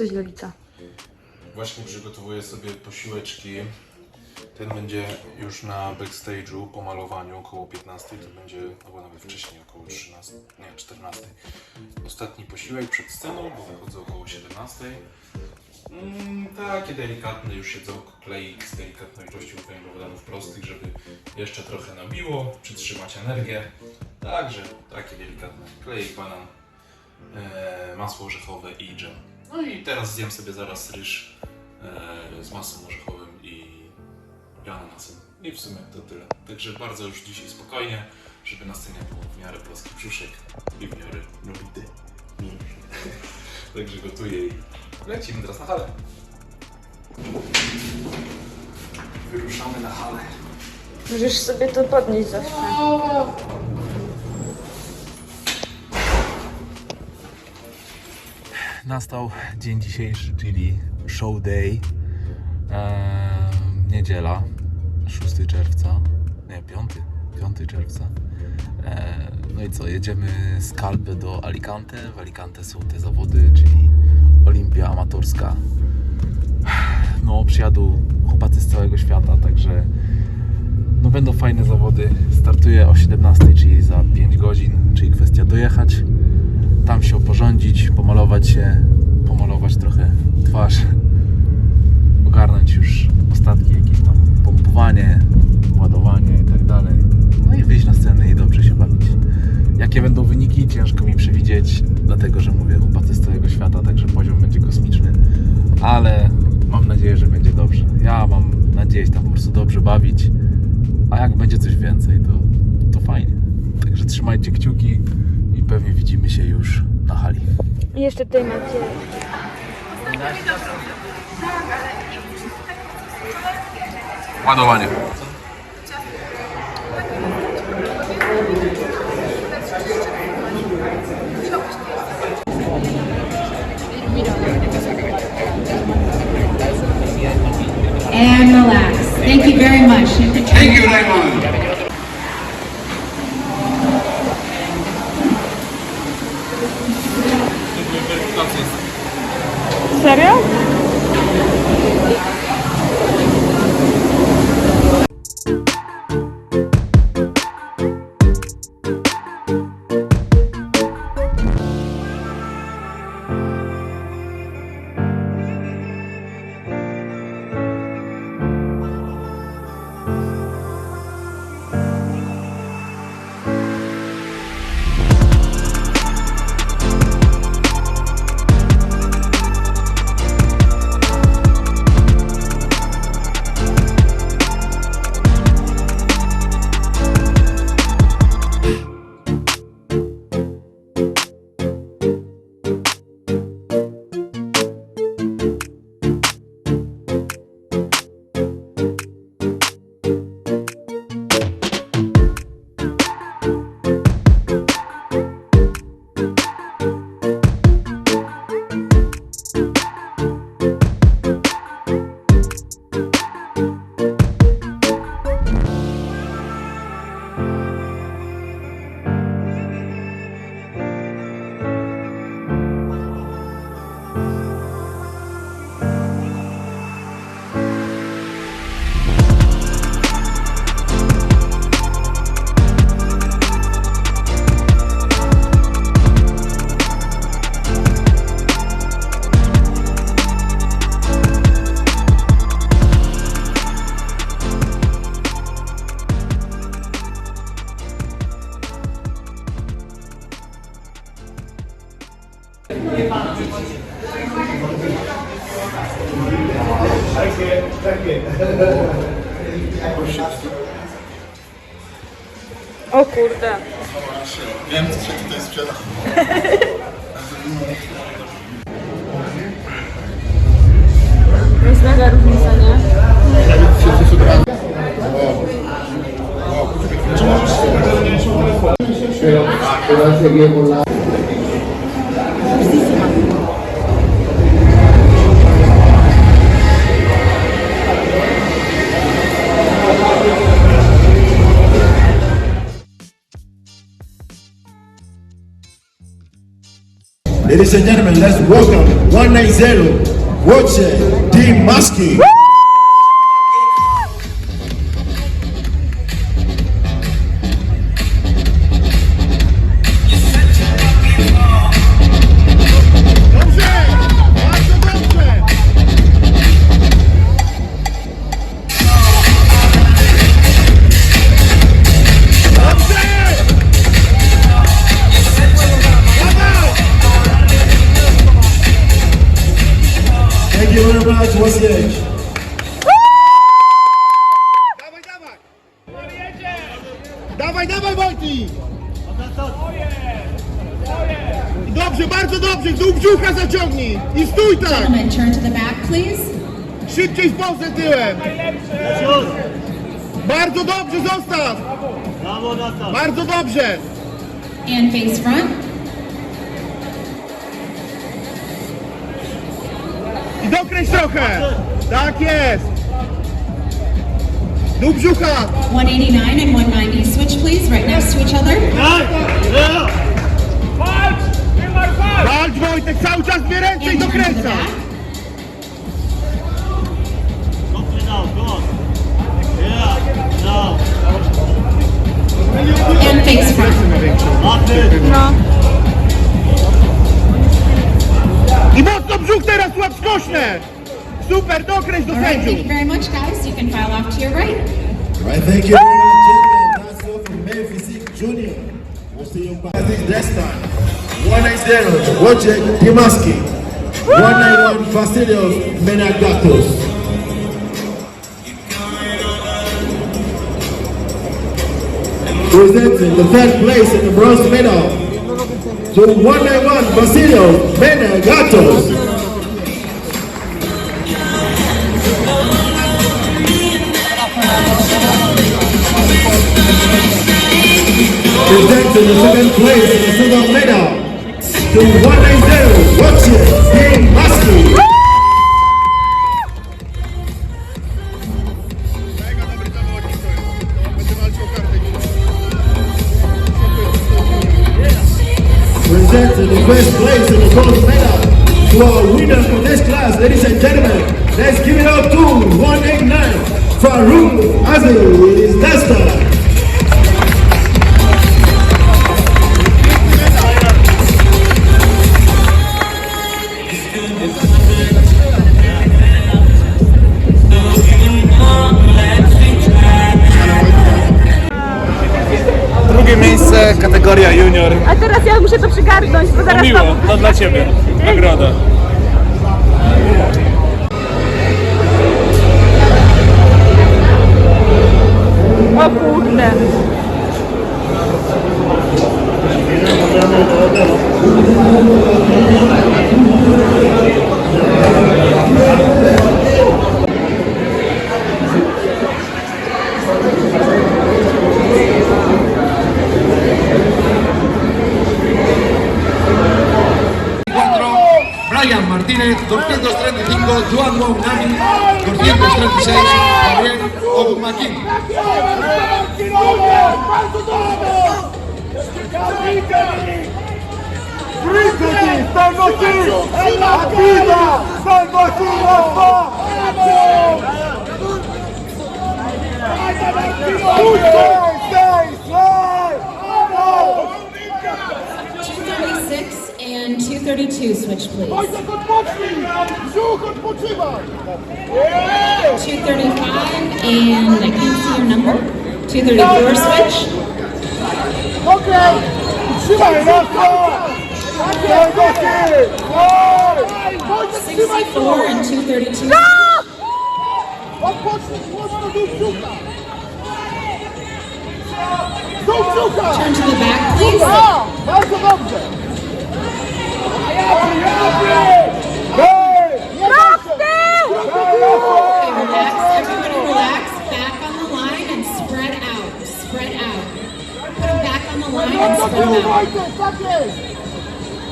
Coś Lewica. Właśnie przygotowuję sobie posiłeczki. Ten będzie już na backstage'u po malowaniu około 15, to będzie, albo nawet wcześniej około 13, nie 14. Ostatni posiłek przed sceną, bo wychodzę około 17. Mm, takie delikatne już siedzonko kleik z delikatną ilością węglowodanów prostych, żeby jeszcze trochę nabiło, przytrzymać energię. Także takie delikatne kleik, banan, e, masło orzechowe i dżem. No i teraz zjem sobie zaraz ryż e, z masłem orzechowym i i ananasem. I w sumie to tyle. Także bardzo już dzisiaj spokojnie, żeby na scenie było w miarę płaski brzuszek i w miarę mięśnie. Także gotuję i lecimy teraz na halę. Wyruszamy na halę. Możesz sobie to podnieść zawsze. Nastał dzień dzisiejszy, czyli show day. Eee, niedziela, 6 czerwca. Nie, 5, 5 czerwca. Eee, no i co, jedziemy z Kalby do Alicante. W Alicante są te zawody, czyli Olimpia Amatorska. No, przyjadą chłopacy z całego świata, także no będą fajne zawody. Startuję o 17, czyli za 5 godzin, czyli kwestia dojechać tam się oporządzić, pomalować się, pomalować trochę twarz, ogarnąć już ostatnie jakieś tam pompowanie, ładowanie i tak dalej. No i wyjść na scenę i dobrze się bawić. Jakie będą wyniki, ciężko mi przewidzieć, dlatego że mówię, chłopacy z całego świata, także poziom będzie kosmiczny, ale mam nadzieję, że będzie dobrze. Ja mam nadzieję tam po prostu dobrze bawić, a jak będzie coś więcej, to, to fajnie. Także trzymajcie kciuki pewnie widzimy się już na hali. I jeszcze tutaj macie Ładowanie. and relax. Thank you very much. Thank you, Raymond. O kurde. Wiem, co się tutaj sprzeda. Jest mega różnica, nie? Czy możesz się Ladies and gentlemen, let's welcome 190 Watcher Team Muskie. W pozę tyłem! Bardzo dobrze, zostaw! Bardzo dobrze! And face front. I dokręć trochę! Tak jest! Dół brzucha! 189 and 190. Switch, please, right next to each other. Walcz Wojtek, cały czas dwie ręce i dokręca! And face front. I mocno brzuch teraz, łap skośne! Super, dokręć do All right, thank you sędziów! very much, guys. You can file off to your right. Right, thank you very much, gentlemen. That's all from Male Physique Junior. We'll see you back. I think next time. 190 Watcher Team Muskie. 191 Fastidios Menagatos. Presenting the third place in the bronze medal. To 191 Basilio Menagatos. Presenting the second place in the silver medal. To 190 Watcher Let's give it up to 189 Farouk Aziz Dasta. 236 and 232 switch, please. 235 and I can't see your number. 234 switch. Okay. 64 and 232. No! Turn to the back, please. Okay, relax. Everybody relax. Back on the line and spread out. Spread out. Come back on the line and spread out.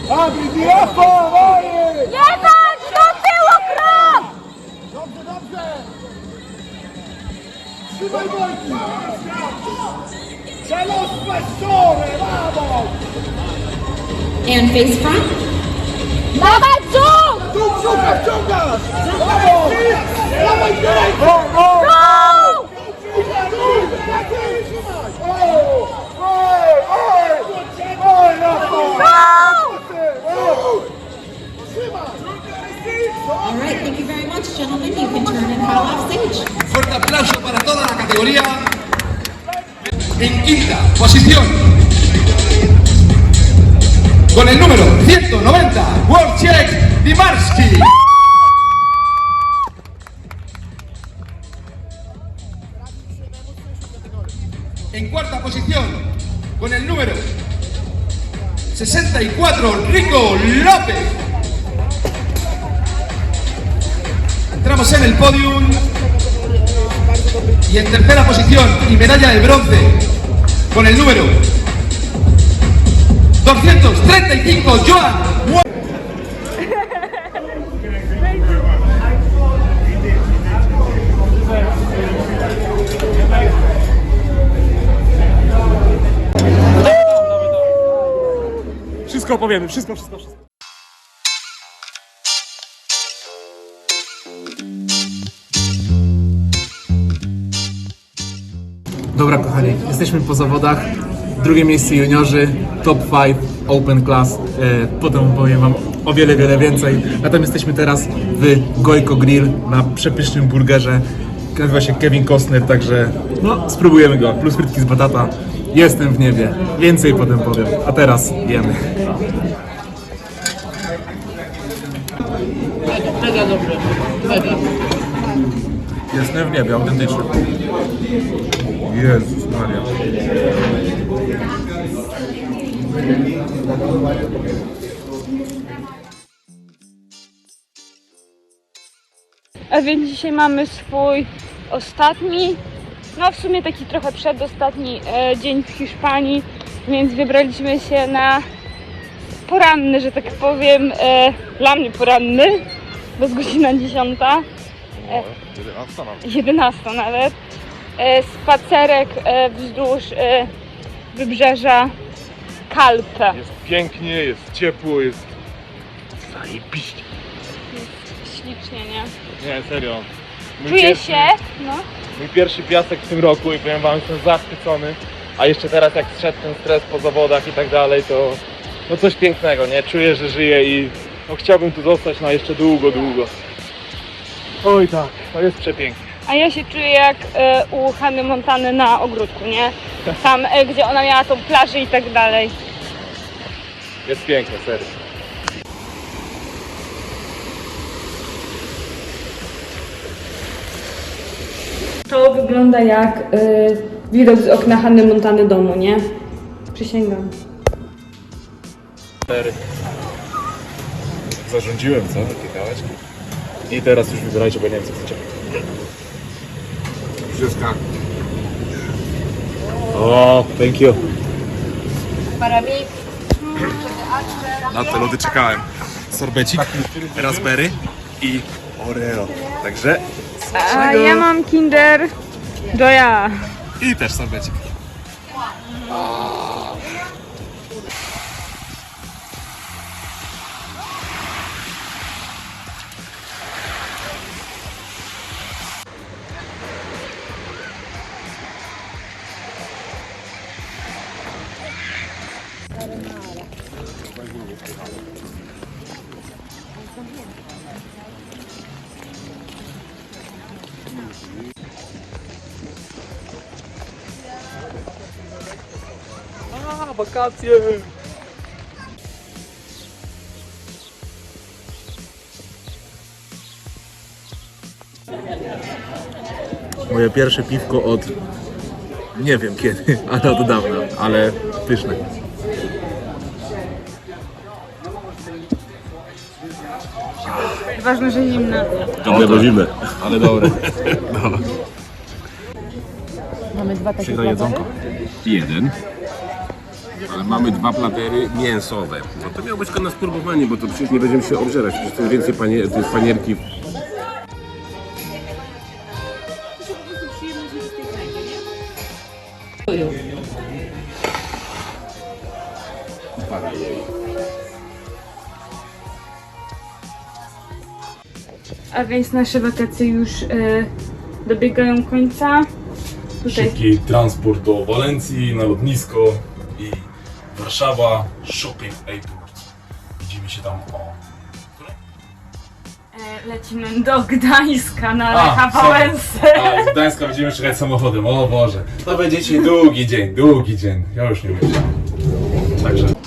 Dobry, Diafa, Waje! Jebać, do tyłu krok! Dobrze, dobrze! Trzymaj boki! Celos pastore, vamos! And face front. Dawaj, zoom! Tu, wciągasz, wciągasz! Brawo! Dawaj, dawaj! Fuerte aplauso para toda la categoría. En quinta posición, con el número 190, Wojciech Dimarski. En podium. Y en tercera posición y medalla de bronce con el número 235, Joan. Wszystko opowiemy, wszystko, wszystko, wszystko. Dobra kochani, jesteśmy po zawodach. Drugie miejsce juniorzy, top 5, open class. E, potem powiem wam o wiele, wiele więcej. A tam jesteśmy teraz w Gojko Grill na przepysznym burgerze. Nazywa się Kevin Costner, także no spróbujemy go. Plus frytki z batata. Jestem w niebie. Więcej potem powiem. A teraz jemy. Jestem w niebie, autentycznie. Jezus Maria. A więc dzisiaj mamy swój ostatni, no w sumie taki trochę przedostatni e, dzień w Hiszpanii, więc wybraliśmy się na poranny, że tak powiem, e, dla mnie poranny, bo jest godzina 10. E, 11 nawet. Spacerek e, wzdłuż e, wybrzeża Kalpe. Jest pięknie, jest ciepło, jest zajebiście. Ślicznie, nie? Nie, serio. Mój Czuję pierwszy, się, no, Mój pierwszy piasek w tym roku i powiem wam, jestem zachwycony. A jeszcze teraz jak zszedł ten stres po zawodach i tak dalej, to no coś pięknego, nie? Czuję, że żyję i no, chciałbym tu zostać na jeszcze długo, długo. Oj tak, to jest przepięknie. A ja się czuję jak e, u Hany Montany na ogródku, nie? Tam, e, gdzie ona miała tą plażę i tak dalej. Jest pięknie, serio. To wygląda jak e, widok z okna Hanny Montany domu, nie? Przysięgam. Zarządziłem, co? Klikałeś? I teraz już wybierajcie, bo nie wiem co chcecie. Wszystko. O, thank you. Na te lody czekałem. Sorbecik, raspberry i Oreo. Także A ja mam Kinder Joya. i też sorbecik. Wakacje! Moje pierwsze piwko od nie wiem kiedy, ale od dawna, ale pyszne. Ważne, że zimna. Dobre, bo zimne. Ale dobre. Przyjdę jedzonko. Jeden. Ale mamy dwa platery mięsowe. No to miało być tylko na spróbowanie, bo to przecież nie będziemy się obżerać. Przecież to więcej panie, to jest panierki. A więc nasze wakacje już e, dobiegają końca. Tutaj Szybki transport do Walencji, na lotnisko Warszawa Shopping Airport. Widzimy się tam o... E, Lecimy do Gdańska na Lecha sorry. Wałęsę. A, z Gdańska będziemy jechać samochodem, o Boże. To będzie dzisiaj długi dzień, długi dzień. Ja już nie myślę. Także...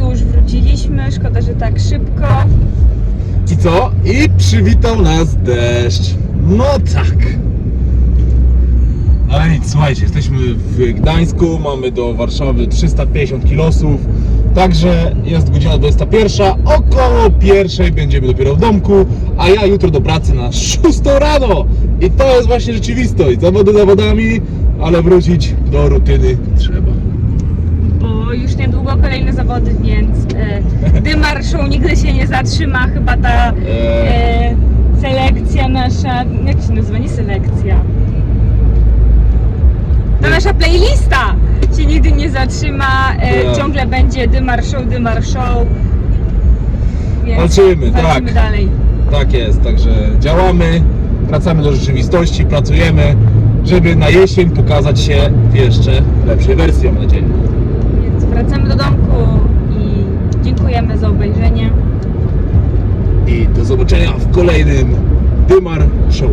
już wróciliśmy, szkoda, że tak szybko. I co? I przywitał nas deszcz. No tak. No i słuchajcie, jesteśmy w Gdańsku, mamy do Warszawy 350 kilosów, także jest godzina 21, około pierwszej będziemy dopiero w domku, a ja jutro do pracy na 6 rano. I to jest właśnie rzeczywistość, zawody zawodami, ale wrócić do rutyny trzeba. Bo już niedługo kolejne zawody, więc e, Dymar Show nigdy się nie zatrzyma. Chyba ta e, selekcja nasza, jak się nazywa, nie selekcja. Ta nasza playlista się nigdy nie zatrzyma. E, ciągle będzie Dymar Show, Dymar Show. Więc Walczymy, walczymy tak. dalej. Tak jest, także działamy, wracamy do rzeczywistości, pracujemy, żeby na jesień pokazać się w jeszcze lepszej wersji, mam nadzieję. Wracamy do domku i dziękujemy za obejrzenie. I do zobaczenia w kolejnym Dymar Show.